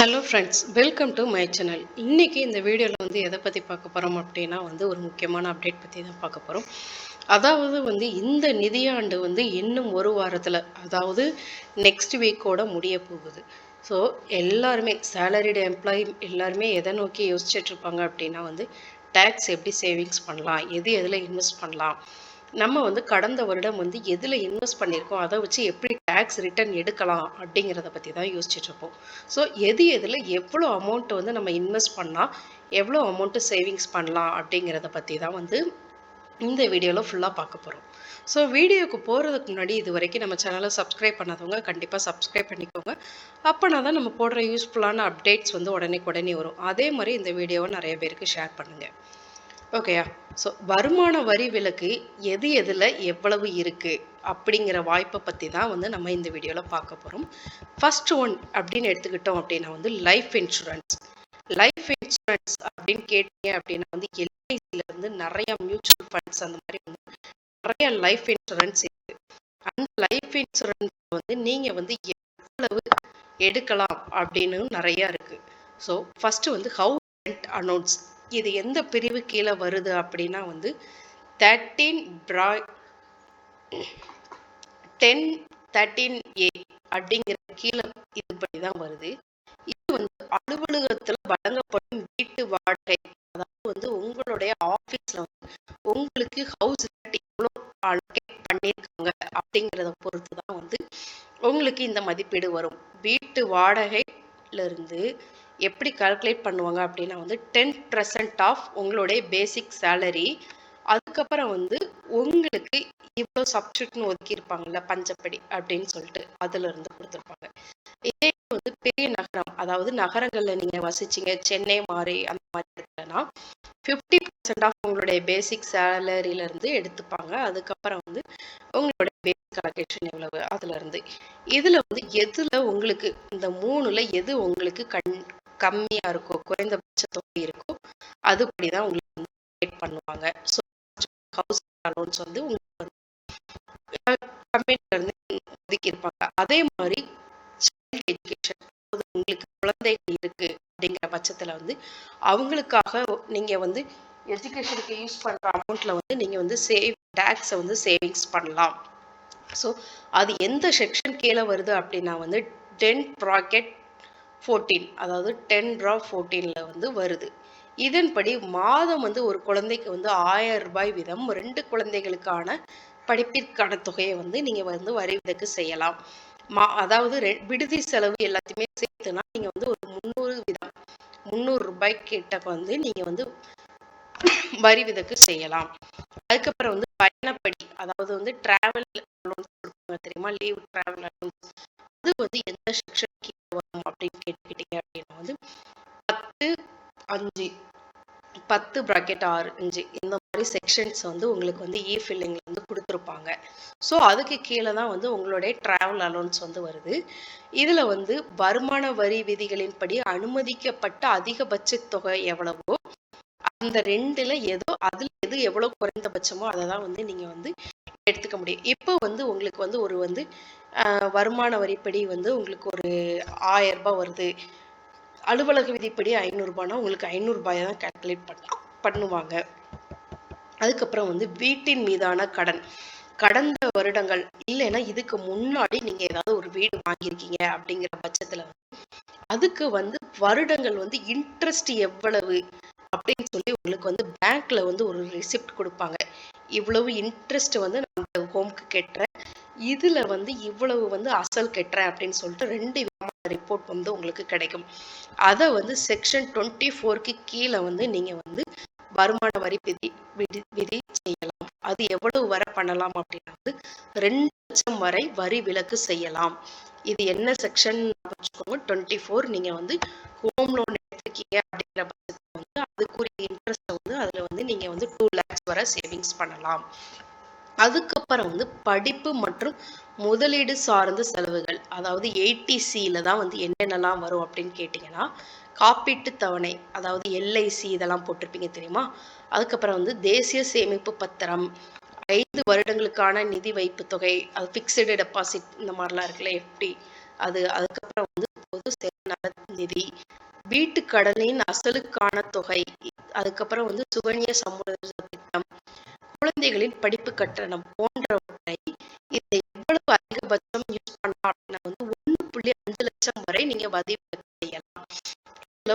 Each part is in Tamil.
Hello friends welcome to my channel இன்றைக்கி இந்த வீடியோவில் வந்து எதை பற்றி பார்க்க போகிறோம் அப்படின்னா வந்து ஒரு முக்கியமான அப்டேட் பற்றி தான் பார்க்க போகிறோம் அதாவது வந்து இந்த நிதியாண்டு வந்து இன்னும் ஒரு வாரத்தில் அதாவது நெக்ஸ்ட் வீக்கோட முடிய போகுது. ஸோ எல்லாருமே சேலரிடு எம்ப்ளாயி எல்லாருமே எதை நோக்கி யோசிச்சுட்ருப்பாங்க அப்படின்னா வந்து டேக்ஸ் எப்படி சேவிங்ஸ் பண்ணலாம் எது எதில் இன்வெஸ்ட் பண்ணலாம் நம்ம வந்து கடந்த வருடம் வந்து எதில் இன்வெஸ்ட் பண்ணியிருக்கோம்? அதை வச்சு எப்படி டேக்ஸ் ரிட்டர்ன் எடுக்கலாம்? அப்படிங்கிறத பற்றி தான் யோசிச்சுட்ருப்போம் ஸோ எது எதில் எவ்வளோ அமௌண்ட் வந்து நம்ம இன்வெஸ்ட் பண்ணால் எவ்வளோ அமௌண்ட்டு சேவிங்ஸ் பண்ணலாம்? அப்படிங்கிறத பற்றி தான் வந்து இந்த வீடியோவில் ஃபுல்லாக பார்க்க போகிறோம் ஸோ வீடியோவுக்கு போகிறதுக்கு முன்னாடி இது வரைக்கும் நம்ம சேனலை சப்ஸ்கிரைப் பண்ணாதவங்க கண்டிப்பாக சப்ஸ்கிரைப் பண்ணிக்கோங்க. அப்போனா தான் நம்ம போடுற யூஸ்ஃபுல்லான அப்டேட்ஸ் வந்து உடனே உடனே வரும். அதே மாதிரி இந்த வீடியோவை நிறைய பேருக்கு ஷேர் பண்ணுங்கள் ஓகேயா ஸோ வருமான வரி விலக்கு எது எதில் எவ்வளவு இருக்குது அப்படிங்கிற வாய்ப்பை பற்றி தான் வந்து நம்ம இந்த வீடியோவில் பார்க்க போகிறோம் ஃபர்ஸ்ட் ஒன் அப்படின்னு எடுத்துக்கிட்டோம் அப்படின்னா வந்து லைஃப் இன்சூரன்ஸ் லைஃப் இன்சூரன்ஸ் அப்படின்னு கேட்டீங்க அப்படின்னா வந்து எல்ஐசியில் நிறைய மியூச்சுவல் ஃபண்ட்ஸ் அந்த மாதிரி வந்து நிறைய லைஃப் இன்சூரன்ஸ் இருக்குது அந்த லைஃப் இன்சூரன்ஸ் வந்து நீங்கள் வந்து எவ்வளவு எடுக்கலாம் அப்படின்னு நிறையா இருக்குது ஸோ ஃபஸ்ட்டு வந்து ஹவு ரெண்ட் அனௌன்ஸ் இது எந்த பிரிவு கீழே வருது அப்படின்னா வந்து தேர்ட்டீன் ப்ரா டென் தேர்ட்டீன் ஏ அப்படிங்கிற கீழே இது படி தான் வருது. இது வந்து அலுவலகத்தில் வழங்கப்படும் வீட்டு வாடகை. அதாவது வந்து உங்களுடைய ஆஃபீஸில் வந்து உங்களுக்கு ஹவுஸ் இவ்வளோ எவ்வளோ அலோகேட் பண்ணியிருக்காங்க அப்படிங்கிறத பொறுத்து தான் வந்து உங்களுக்கு இந்த மதிப்பீடு வரும். வீட்டு வாடகையிலிருந்து எப்படி கால்குலேட் பண்ணுவாங்க அப்படின்னா வந்து டென் பர்சன்ட் ஆஃப் உங்களுடைய பேசிக் சேலரி அதுக்கப்புறம் வந்து உங்களுக்கு இவ்வளோ சப்ஜெக்ட்னு ஒதுக்கியிருப்பாங்கல்ல பஞ்சப்படி அப்படின்னு சொல்லிட்டு அதுலேருந்து கொடுத்துருப்பாங்க. இதே வந்து பெரிய நகரம் அதாவது நகரங்களில் நீங்கள் வசிச்சிங்க சென்னை மாதிரி அந்த மாதிரி இடத்துலனா ஃபிஃப்டி பர்சன்ட் ஆஃப் உங்களுடைய பேசிக் சேலரியிலேருந்து எடுத்துப்பாங்க. அதுக்கப்புறம் வந்து உங்களுடைய பேசிக் அலோகேஷன் எவ்வளவு அதுலேருந்து இதில் வந்து எதில் உங்களுக்கு இந்த மூணில் எது உங்களுக்கு கண் கம்மியாக இருக்கோ குறைந்தபட்ச தொகை இருக்கும் அதுபடி தான் உங்களுக்கு வந்து பண்ணுவாங்க ஸோ ஹவுஸ் அலோன்ஸ் வந்து உங்களுக்கு வந்து ஒதுக்கியிருப்பாங்க ஒதுக்கி இருப்பாங்க அதே மாதிரி சைல்டு எஜுகேஷன் உங்களுக்கு குழந்தைகள் இருக்கு அப்படிங்கிற பட்சத்தில் வந்து அவங்களுக்காக நீங்கள் வந்து எஜுகேஷனுக்கு யூஸ் பண்ணுற அமௌண்ட்டில் வந்து நீங்கள் வந்து சேவ் டேக்ஸை வந்து சேவிங்ஸ் பண்ணலாம். ஸோ அது எந்த செக்ஷன் கீழே வருது அப்படின்னா வந்து டென் ப்ராக்கெட் ஃபோர்டீன் அதாவது டென் ட்ரா ஃபோர்டீனில் வந்து வருது. இதன்படி மாதம் வந்து ஒரு குழந்தைக்கு வந்து ஆயிரம் ரூபாய் வீதம் ரெண்டு குழந்தைகளுக்கான படிப்பிற்கான தொகையை வந்து நீங்கள் வந்து வரி விதக்கு செய்யலாம். மா அதாவது ரெ விடுதி செலவு எல்லாத்தையுமே சேர்த்துனா நீங்கள் வந்து ஒரு முந்நூறு விதம் முந்நூறு ரூபாய் கிட்ட வந்து நீங்கள் வந்து வரி விதக்கு செய்யலாம். அதுக்கப்புறம் வந்து பயணப்படி அதாவது வந்து டிராவல் தெரியுமா? லீவ் டிராவல் பத்து ப்ராக்கெட் ஆறு அஞ்சு இந்த மாதிரி செக்ஷன்ஸ் வந்து உங்களுக்கு வந்து இ ஃபில்லிங்கில் வந்து கொடுத்துருப்பாங்க. ஸோ அதுக்கு கீழே தான் வந்து உங்களுடைய ட்ராவல் அலோன்ஸ் வந்து வருது. இதில் வந்து வருமான வரி விதிகளின்படி அனுமதிக்கப்பட்ட அதிகபட்ச தொகை எவ்வளவோ அந்த ரெண்டில் ஏதோ அதில் எது எவ்வளோ குறைந்தபட்சமோ அதை தான் வந்து நீங்கள் வந்து எடுத்துக்க முடியும். இப்போ வந்து உங்களுக்கு வந்து ஒரு வந்து வருமான வரிப்படி வந்து உங்களுக்கு ஒரு ஆயிரம் ரூபாய் வருது. அலுவலக விதிப்படி ஐநூறுரூபானா உங்களுக்கு ஐநூறுரூபாயை தான் கேல்குலேட் பண்ணலாம். பண்ணுவாங்க. அதுக்கப்புறம் வந்து வீட்டின் மீதான கடன். கடந்த வருடங்கள் இல்லைன்னா இதுக்கு முன்னாடி நீங்க ஏதாவது ஒரு வீடு வாங்கியிருக்கீங்க அப்படிங்கிற பட்சத்துல அதுக்கு வந்து வருடங்கள் வந்து இன்ட்ரெஸ்ட் எவ்வளவு அப்படின்னு சொல்லி உங்களுக்கு வந்து பேங்க்ல வந்து ஒரு ரிசிப்ட் கொடுப்பாங்க. இவ்வளவு இன்ட்ரெஸ்ட் வந்து நான் ஹோம்க்கு கட்டுறேன். இதுல வந்து இவ்வளவு வந்து அசல் கட்டுறேன் அப்படின்னு சொல்லிட்டு ரெண்டு விதமான ரிப்போர்ட் வந்து உங்களுக்கு கிடைக்கும். அதை வந்து செக்ஷன் டுவெண்ட்டி ஃபோருக்கு கீழே வந்து நீங்க வந்து வருமான வரி விதி விதி விதி செய்யலாம். அது எவ்வளவு வரை பண்ணலாம் அப்படின்னா வந்து ரெண்டு லட்சம் வரை வரி விலக்கு செய்யலாம். இது என்ன செக்ஷன் வச்சுக்கோங்க. டுவெண்ட்டி ஃபோர் நீங்க வந்து ஹோம் லோன் எடுத்துக்கீங்க அப்படிங்கிற பட்சத்தில் வந்து அதுக்குரிய இன்ட்ரெஸ்ட் வந்து அதுல வந்து நீங்க வந்து டூ லேக்ஸ் வரை சேவிங்ஸ் பண்ணலாம். அதுக்கப்புறம் வந்து படிப்பு மற்றும் முதலீடு சார்ந்த செலவுகள். அதாவது எயிட்டிசியில் தான் வந்து என்னென்னலாம் வரும் அப்படின்னு கேட்டிங்கன்னா காப்பீட்டு தவணை அதாவது எல்ஐசி இதெல்லாம் போட்டிருப்பீங்க தெரியுமா? அதுக்கப்புறம் வந்து தேசிய சேமிப்பு பத்திரம் ஐந்து வருடங்களுக்கான நிதி வைப்பு தொகை அது ஃபிக்ஸ்டு டெபாசிட் இந்த மாதிரிலாம் இருக்குல்ல எஃப்டி அது அதுக்கப்புறம் வந்து பொது சேவை நிதி வீட்டு கடனின் அசலுக்கான தொகை அதுக்கப்புறம் வந்து சுகன்ய சமுதாய திட்டம் குழந்தைகளின் படிப்பு கட்டணம் போன்றவற்றை இதை எவ்வளவு அதிகபட்சம் யூஸ் பண்ணலாம் அப்படின்னா வந்து ஒண்ணு புள்ளி அஞ்சு லட்சம் வரை நீங்க பதிவு செய்யலாம்.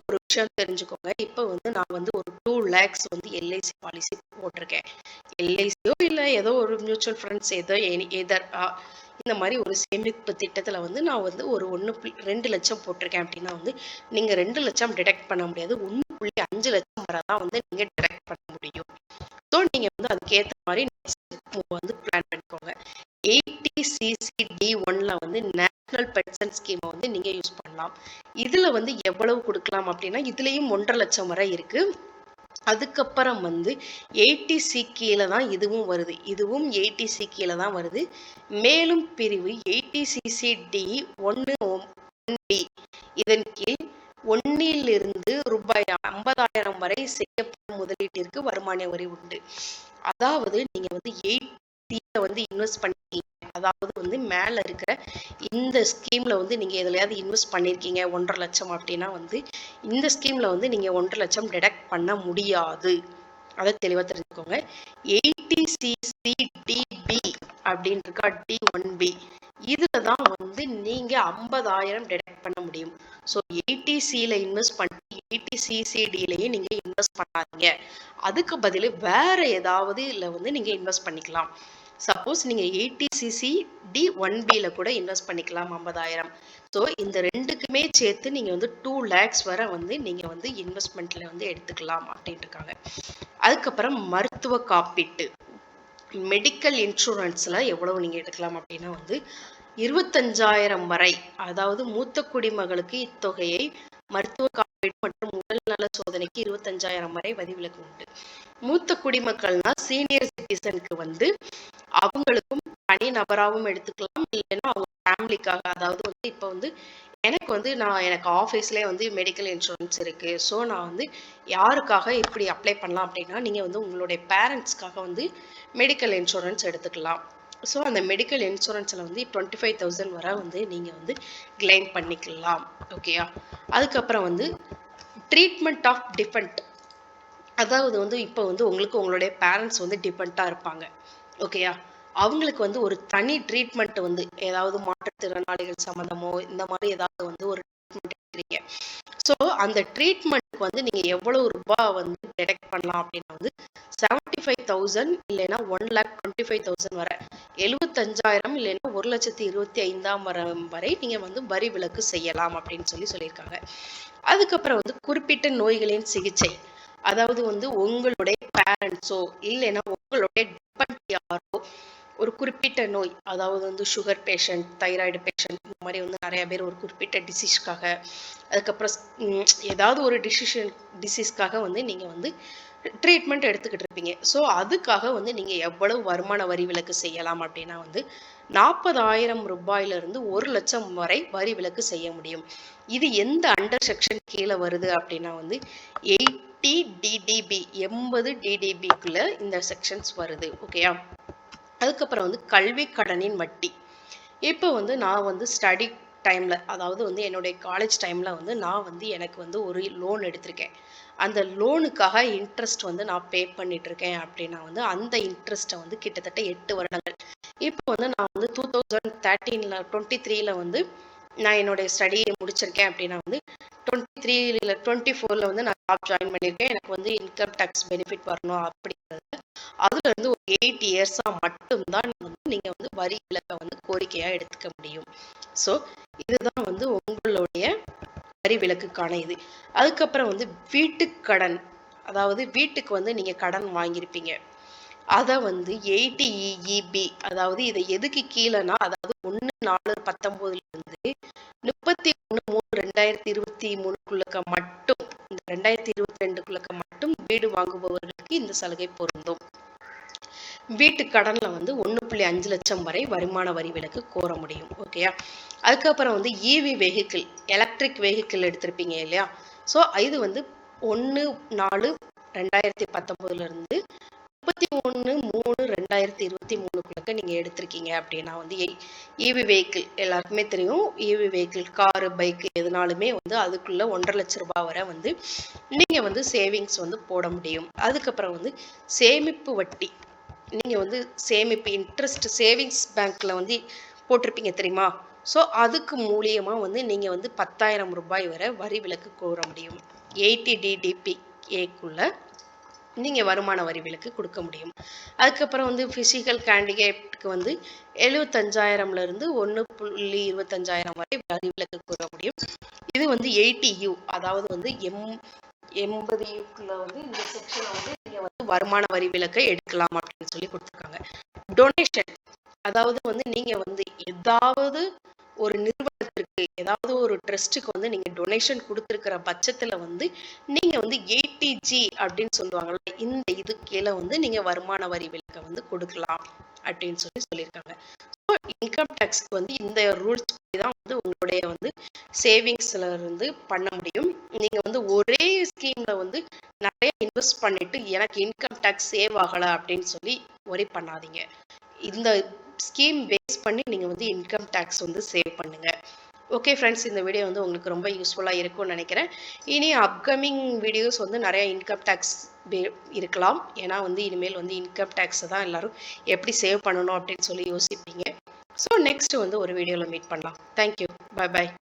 ஒரு விஷயம் தெரிஞ்சுக்கோங்க. இப்போ வந்து நான் வந்து ஒரு டூ லேக்ஸ் வந்து எல்ஐசி பாலிசி போட்டிருக்கேன். எல்ஐசியோ இல்லை ஏதோ ஒரு மியூச்சுவல் ஃபண்ட்ஸ் ஏதோ எதர் இந்த மாதிரி ஒரு சேமிப்பு திட்டத்தில் வந்து நான் வந்து ஒரு ஒன்று ரெண்டு லட்சம் போட்டிருக்கேன் அப்படின்னா வந்து நீங்கள் ரெண்டு லட்சம் டிடெக்ட் பண்ண முடியாது. ஒன்று புள்ளி அஞ்சு லட்சம் வரை தான் வந்து நீங்கள் டிடெக்ட் பண்ண முடியும். ஸோ நீங்கள் வந்து அதுக்கேற்ற மாதிரி வந்து பிளான் பண்ணிக்கோங்க. எயிட்டி சிசிடி ஒன்ல வந்து நேஷனல் பென்ஷன் ஸ்கீமை வந்து நீங்கள் யூஸ் பண்ணலாம். இதில் வந்து எவ்வளவு கொடுக்கலாம் அப்படின்னா இதுலேயும் ஒன்றரை லட்சம் வரை இருக்குது அதுக்கப்புறம் வந்து எயிட்டி சி கீழே தான் இதுவும் வருது. இதுவும் எயிட்டி சி கீழே தான் வருது. மேலும் பிரிவு எயிட்டி சிசிடி ஒன்று ஒன் டி இதன் கீழ் ஒன்னிலிருந்து ரூபாய் ஐம்பதாயிரம் வரை செய்யப்படும் முதலீட்டிற்கு வருமான வரி உண்டு. அதாவது நீங்க வந்து எயிட் நிதியை வந்து இன்வெஸ்ட் பண்ணிருக்கீங்க. அதாவது வந்து மேல இருக்கிற இந்த ஸ்கீம்ல வந்து நீங்க எதுலையாவது இன்வெஸ்ட் பண்ணிருக்கீங்க ஒன்றரை லட்சம் அப்படின்னா வந்து இந்த ஸ்கீம்ல வந்து நீங்க ஒன்றரை லட்சம் டிடெக்ட் பண்ண முடியாது. அதை தெளிவாக தெரிஞ்சுக்கோங்க. எயிட்டி சிசிடிபி அப்படின்னு இருக்கா டி ஒன் பி இதில் தான் வந்து நீங்கள் ஐம்பதாயிரம் டிடெக்ட் பண்ண முடியும். ஸோ எயிட்டி சியில் இன்வெஸ்ட் பண்ணி எயிட்டி நீங்கள் இன்வெஸ்ட் பண்ணாதீங்க. அதுக்கு பதில் வேற ஏதாவது இல்லை வந்து நீங்கள் இன்வெஸ்ட் பண்ணிக்கலாம். சப்போஸ் நீங்கள் எயிட்டிசிசி டி ஒன் பியில் கூட இன்வெஸ்ட் பண்ணிக்கலாம் ஐம்பதாயிரம். ஸோ இந்த ரெண்டுக்குமே சேர்த்து நீங்கள் வந்து டூ லேக்ஸ் வரை வந்து நீங்கள் வந்து இன்வெஸ்ட்மெண்ட்டில் வந்து எடுத்துக்கலாம் அப்படின்ட்டு இருக்காங்க அதுக்கப்புறம் மருத்துவ காப்பீட்டு. மெடிக்கல் இன்சூரன்ஸில் எவ்வளவு நீங்கள் எடுக்கலாம் அப்படின்னா வந்து இருபத்தஞ்சாயிரம் வரை. அதாவது மூத்த குடிமகளுக்கு இத்தொகையை மருத்துவ காப்பீடு மற்றும் உடல்நல சோதனைக்கு இருபத்தஞ்சாயிரம் வரை வதிவிலக்கு உண்டு. மூத்த குடிமக்கள்னா சீனியர் சிட்டிசனுக்கு வந்து அவங்களுக்கும் தனி நபராகவும் எடுத்துக்கலாம். இல்லைன்னா அவங்க ஃபேமிலிக்காக அதாவது வந்து இப்போ வந்து எனக்கு வந்து நான் எனக்கு ஆஃபீஸ்லேயே வந்து மெடிக்கல் இன்சூரன்ஸ் இருக்குது ஸோ நான் வந்து யாருக்காக இப்படி அப்ளை பண்ணலாம் அப்படின்னா நீங்கள் வந்து உங்களுடைய பேரண்ட்ஸ்க்காக வந்து மெடிக்கல் இன்சூரன்ஸ் எடுத்துக்கலாம். ஸோ அந்த மெடிக்கல் இன்சூரன்ஸில் வந்து டுவெண்ட்டி ஃபைவ் தௌசண்ட் வரை வந்து நீங்கள் வந்து கிளைம் பண்ணிக்கலாம். ஓகேயா அதுக்கப்புறம் வந்து ட்ரீட்மெண்ட் ஆஃப் டிஃபெண்ட் அதாவது வந்து இப்போ வந்து உங்களுக்கு உங்களுடைய பேரண்ட்ஸ் வந்து டிபெண்ட்டாக இருப்பாங்க. ஓகேயா அவங்களுக்கு வந்து ஒரு தனி ட்ரீட்மெண்ட் வந்து ஏதாவது மாற்றுத்திறனாளிகள் சம்மந்தமோ இந்த மாதிரி ஏதாவது வந்து ஒரு ட்ரீட்மெண்ட் எடுக்கிறீங்க ஸோ அந்த ட்ரீட்மெண்ட்டுக்கு வந்து நீங்கள் எவ்வளோ ரூபாய் வந்து டிடெக்ட் பண்ணலாம் அப்படின்னா வந்து செவன்ட்டி ஃபைவ் தௌசண்ட் இல்லைன்னா one lakh twenty five thousand வரை. எழுபத்தஞ்சாயிரம் இல்லைன்னா ஒரு லட்சத்தி இருபத்தி ஐந்தாம் வரை நீங்கள் வந்து வரி விலக்கு செய்யலாம் அப்படின்னு சொல்லி சொல்லியிருக்காங்க. அதுக்கப்புறம் வந்து குறிப்பிட்ட நோய்களின் சிகிச்சை. அதாவது வந்து உங்களுடைய பேரண்ட்ஸோ இல்லைன்னா உங்களுடைய டிபெண்ட் யாரோ ஒரு குறிப்பிட்ட நோய் அதாவது வந்து சுகர் பேஷண்ட் தைராய்டு பேஷண்ட் இந்த மாதிரி வந்து நிறைய பேர் ஒரு குறிப்பிட்ட டிசீஸ்க்காக அதுக்கப்புறம் ஏதாவது ஒரு டிசிஷன் டிசீஸ்க்காக வந்து நீங்கள் வந்து ட்ரீட்மெண்ட் எடுத்துக்கிட்டு இருப்பீங்க. ஸோ அதுக்காக வந்து நீங்கள் எவ்வளவு வருமான வரி விலக்கு செய்யலாம் அப்படின்னா வந்து நாற்பதாயிரம் ரூபாயிலிருந்து ஒரு லட்சம் வரை வரி விலக்கு செய்ய முடியும். இது எந்த அண்டர் செக்ஷன் கீழே வருது அப்படின்னா வந்து எயிட்டி டிடிபி எண்பது டிடிபிக்குள்ளே இந்த செக்ஷன்ஸ் வருது ஓகேயா அதுக்கப்புறம் வந்து கல்வி கடனின் வட்டி. இப்போ வந்து நான் வந்து ஸ்டடி டைமில் அதாவது வந்து என்னுடைய காலேஜ் டைமில் வந்து நான் வந்து எனக்கு வந்து ஒரு லோன் எடுத்திருக்கேன். அந்த லோனுக்காக இன்ட்ரெஸ்ட் வந்து நான் பே பண்ணிட்டுருக்கேன் அப்படின்னா வந்து அந்த இன்ட்ரெஸ்ட்டை வந்து கிட்டத்தட்ட எட்டு வருடங்கள். இப்போ வந்து நான் வந்து டூ தௌசண்ட் தேர்ட்டீனில் டுவெண்ட்டி த்ரீல வந்து நான் என்னுடைய ஸ்டடியை முடிச்சிருக்கேன் அப்படின்னா வந்து டுவெண்ட்டி த்ரீல டுவெண்ட்டி ஃபோரில் வந்து நான் ஜாப் ஜாயின் பண்ணியிருக்கேன். எனக்கு வந்து இன்கம் டேக்ஸ் பெனிஃபிட் வரணும் அப்படிங்கிறது அதுலேருந்து ஒரு எயிட் இயர்ஸாக மட்டும்தான் வந்து நீங்கள் வந்து வரி விலக்கை வந்து கோரிக்கையாக எடுத்துக்க முடியும். ஸோ இதுதான் வந்து உங்களுடைய வரி விலக்குக்கான இது. அதுக்கப்புறம் வந்து வீட்டு கடன் அதாவது வீட்டுக்கு வந்து நீங்கள் கடன் வாங்கியிருப்பீங்க. அதை வந்து எயிட்டி இஇபி அதாவது இதை எதுக்கு கீழேனா அதாவது ஒன்று நாலு பத்தொம்போதுலேருந்து முப்பத்தி ஒன்று மூணு ரெண்டாயிரத்தி இருபத்தி மூணுக்குள்ளக்க மட்டும் இந்த ரெண்டாயிரத்தி இருபத்தி ரெண்டுக்குள்ளக்க மட்டும் வீடு வாங்குபவர்களுக்கு இந்த சலுகை பொருந்தும். வீட்டு கடனில் வந்து ஒன்று புள்ளி அஞ்சு லட்சம் வரை வருமான வரி விலக்கு கோர முடியும் ஓகேயா? அதுக்கப்புறம் வந்து இவி வெஹிக்கிள் எலக்ட்ரிக் வெஹிக்கிள் எடுத்திருப்பீங்க இல்லையா? ஸோ இது வந்து ஒன்று நாலு ரெண்டாயிரத்தி பத்தொம்போதுலேருந்து இருபத்தி ஒன்று மூணு ரெண்டாயிரத்தி இருபத்தி மூணுக்குள்ளக்க நீங்கள் எடுத்திருக்கீங்க அப்படின்னா வந்து இவி வெஹிக்கிள் எல்லாருக்குமே தெரியும். இவி வெஹிக்கிள் காரு பைக்கு எதுனாலுமே வந்து அதுக்குள்ளே ஒன்றரை லட்ச ரூபாய் வரை வந்து நீங்கள் வந்து சேவிங்ஸ் வந்து போட முடியும். அதுக்கப்புறம் வந்து சேமிப்பு வட்டி. நீங்கள் வந்து சேமிப்பு இன்ட்ரெஸ்ட் சேவிங்ஸ் பேங்க்கில் வந்து போட்டிருப்பீங்க தெரியுமா? ஸோ அதுக்கு மூலியமாக வந்து நீங்கள் வந்து பத்தாயிரம் ரூபாய் வரை வரி விலக்கு கோர முடியும். எயிட்டி டிடிபி ஏக்குள்ள நீங்கள் வருமான வரி விலக்கு கொடுக்க முடியும். அதுக்கப்புறம் வந்து ஃபிசிக்கல் கேண்டிடேட்டுக்கு வந்து எழுபத்தஞ்சாயிரம்லேருந்து ஒன்று புள்ளி இருபத்தஞ்சாயிரம் வரை வரி விலக்கு கூற முடியும். இது வந்து எயிட்டி யூ அதாவது வந்து எம் எண்பது யூக்குள்ள வந்து இந்த செக்ஷனை வந்து நீங்கள் வந்து வருமான வரி விலக்கை எடுக்கலாம் அப்படின்னு சொல்லி கொடுத்துருக்காங்க. டொனேஷன் அதாவது வந்து நீங்கள் வந்து ஏதாவது ஒரு நிறுவனத்திற்கு ஏதாவது ஒரு ட்ரஸ்ட்டுக்கு வந்து நீங்கள் டொனேஷன் கொடுத்துருக்கிற பட்சத்தில் வந்து நீங்கள் வந்து ஏடிஜி அப்படின்னு சொல்லுவாங்கல்ல இந்த இது கீழே வந்து நீங்கள் வருமான வரி விலக்கை வந்து கொடுக்கலாம் அப்படின்னு சொல்லி சொல்லியிருக்காங்க. ஸோ இன்கம் டேக்ஸ்க்கு வந்து இந்த ரூல்ஸ் தான் வந்து உங்களுடைய வந்து சேவிங்ஸில் இருந்து பண்ண முடியும். நீங்கள் வந்து ஒரே ஸ்கீமில் வந்து நிறைய இன்வெஸ்ட் பண்ணிட்டு எனக்கு இன்கம் டேக்ஸ் சேவ் ஆகலை அப்படின்னு சொல்லி ஒரே பண்ணாதீங்க. இந்த ஸ்கீம் பேஸ் பண்ணி நீங்கள் வந்து இன்கம் டேக்ஸ் வந்து சேவ் பண்ணுங்கள் ஓகே ஃப்ரெண்ட்ஸ் இந்த வீடியோ வந்து உங்களுக்கு ரொம்ப யூஸ்ஃபுல்லாக இருக்கும்னு நினைக்கிறேன். இனி அப்கமிங் வீடியோஸ் வந்து நிறைய இன்கம் டேக்ஸ் இருக்கலாம். ஏன்னா வந்து இனிமேல் வந்து இன்கம் டேக்ஸை தான் எல்லோரும் எப்படி சேவ் பண்ணணும் அப்படின்னு சொல்லி யோசிப்பீங்க. ஸோ நெக்ஸ்ட் வந்து ஒரு வீடியோவில் மீட் பண்ணலாம். Thank you bye bye